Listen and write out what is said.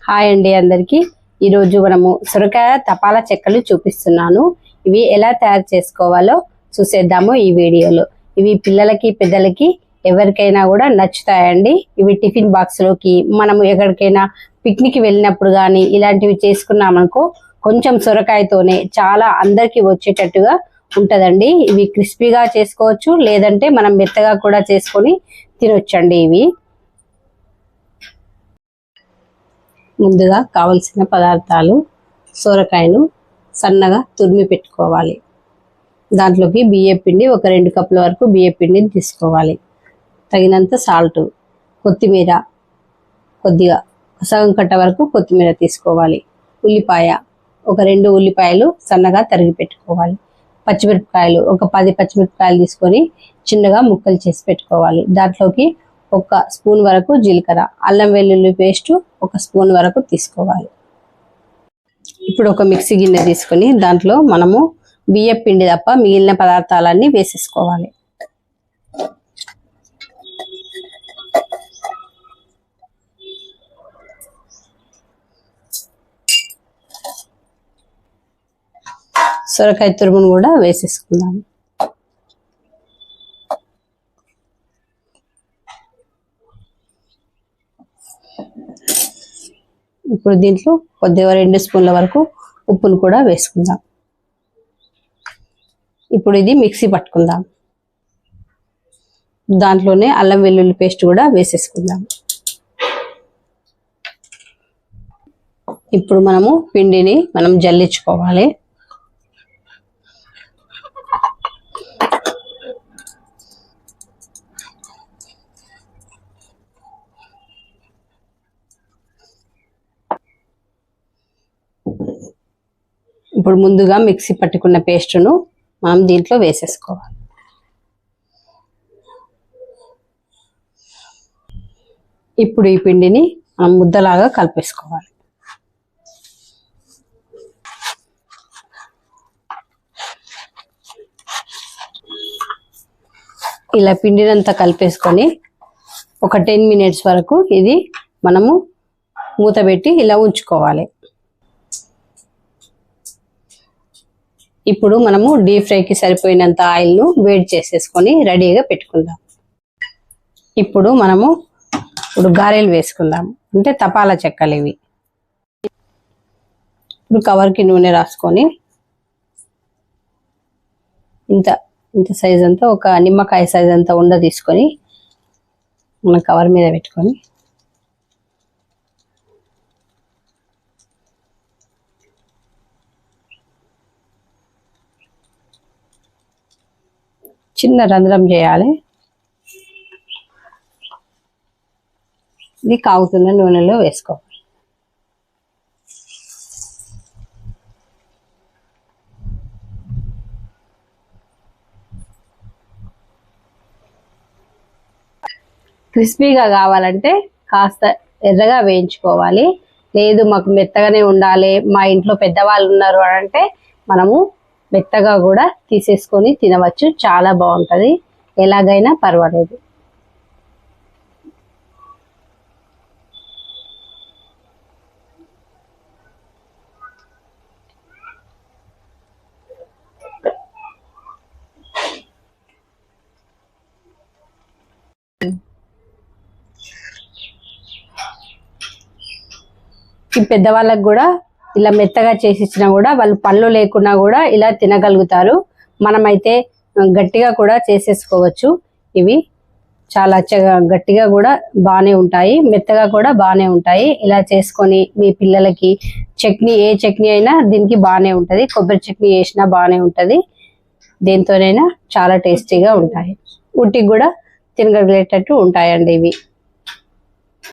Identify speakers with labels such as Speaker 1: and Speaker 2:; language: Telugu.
Speaker 1: హాయ్ అండి అందరికి. ఈరోజు మనము సొరకాయ తపాలా చెక్కలు చూపిస్తున్నాను. ఇవి ఎలా తయారు చేసుకోవాలో చూసేద్దాము ఈ వీడియోలో. ఇవి పిల్లలకి పెద్దలకి ఎవరికైనా కూడా నచ్చుతాయండి. ఇవి టిఫిన్ బాక్స్లోకి మనము ఎక్కడికైనా పిక్నిక్ వెళ్ళినప్పుడు కానీ ఇలాంటివి చేసుకున్నామనుకో కొంచెం సొరకాయతోనే చాలా అందరికి వచ్చేటట్టుగా ఉంటుందండి. ఇవి క్రిస్పీగా చేసుకోవచ్చు లేదంటే మనం మెత్తగా కూడా చేసుకొని తినొచ్చండి ఇవి. ముందుగా కావలసిన పదార్థాలు సొరకాయను సన్నగా తురిమి పెట్టుకోవాలి. దాంట్లోకి బియ్య పిండి ఒక రెండు కప్పుల వరకు బియ్య పిండిని తీసుకోవాలి. తగినంత సాల్ట్ కొత్తిమీర కొద్దిగా సగం కట్ట వరకు కొత్తిమీర తీసుకోవాలి. ఉల్లిపాయ ఒక రెండు ఉల్లిపాయలు సన్నగా తరిగి పెట్టుకోవాలి. పచ్చిమిరపకాయలు ఒక పది పచ్చిమిరపకాయలు తీసుకొని చిన్నగా ముక్కలు చేసి పెట్టుకోవాలి. దాంట్లోకి ఒక స్పూన్ వరకు జీలకర్ర అల్లం వెల్లుల్లి పేస్ట్ ఒక స్పూన్ వరకు తీసుకోవాలి. ఇప్పుడు ఒక మిక్సీ గిన్నె తీసుకొని దాంట్లో మనము బియ్యం పిండి తప్ప మిగిలిన పదార్థాలన్నీ వేసేసుకోవాలి. సొరకాయ తురుమును కూడా వేసేసుకుందాము. ఇప్పుడు దీంట్లో కొద్దిగా రెండు స్పూన్ల వరకు ఉప్పును కూడా వేసుకుందాం. ఇప్పుడు ఇది మిక్సీ పట్టుకుందాం. దాంట్లోనే అల్లం వెల్లుల్లి పేస్ట్ కూడా వేసేసుకుందాం. ఇప్పుడు మనము పిండిని మనం జల్లించుకోవాలి. ఇప్పుడు ముందుగా మిక్సీ పట్టుకున్న పేస్టును మనం దీంట్లో వేసేసుకోవాలి. ఇప్పుడు ఈ పిండిని మనం ముద్దలాగా కలిపేసుకోవాలి. ఇలా పిండినంతా కలిపేసుకొని ఒక టెన్ మినిట్స్ వరకు ఇది మనము మూత పెట్టి ఇలా ఉంచుకోవాలి. ఇప్పుడు మనము డీప్ ఫ్రైకి సరిపోయినంత ఆయిల్ను వేడి చేసేసుకొని రెడీగా పెట్టుకుందాం. ఇప్పుడు మనము ఇప్పుడు గారెలు వేసుకుందాం. అంటే తపాలా చెక్కలు ఇవి. ఇప్పుడు కవర్కి నూనె రాసుకొని ఇంత ఇంత సైజ్ అంతా ఒక నిమ్మకాయ సైజ్ అంతా ఉండ తీసుకొని మన కవర్ మీద పెట్టుకొని చిన్న రంధ్రం చేయాలి. ఇది కాగుతున్న నూనెలో వేసుకోవాలి క్రిస్పీగా కావాలంటే కాస్త ఎర్రగా వేయించుకోవాలి. లేదు మాకు మెత్తగానే ఉండాలి. మా ఇంట్లో పెద్దవాళ్ళు ఉన్నారు అంటే మనము మెత్తగా కూడా తీసేసుకొని తినవచ్చు. చాలా బాగుంటుంది. ఎలాగైనా పర్వాలేదు. ఈ పెద్దవాళ్ళకు కూడా ఇలా మెత్తగా చేసి ఇచ్చినా కూడా వాళ్ళు పళ్ళు లేకున్నా కూడా ఇలా తినగలుగుతారు. మనమైతే గట్టిగా కూడా చేసేసుకోవచ్చు. ఇవి చాలా చ- గట్టిగా కూడా బాగానే ఉంటాయి. మెత్తగా కూడా బాగానే ఉంటాయి. ఇలా చేసుకొని మీ పిల్లలకి చట్నీ ఏ చట్నీ అయినా దీనికి బాగానే ఉంటుంది. కొబ్బరి చట్నీ వేసినా బాగానే ఉంటుంది. దేంతోనైనా చాలా టేస్టీగా ఉంటాయి. ఉట్టికి కూడా తినగలిగేటట్టు ఉంటాయండి ఇవి.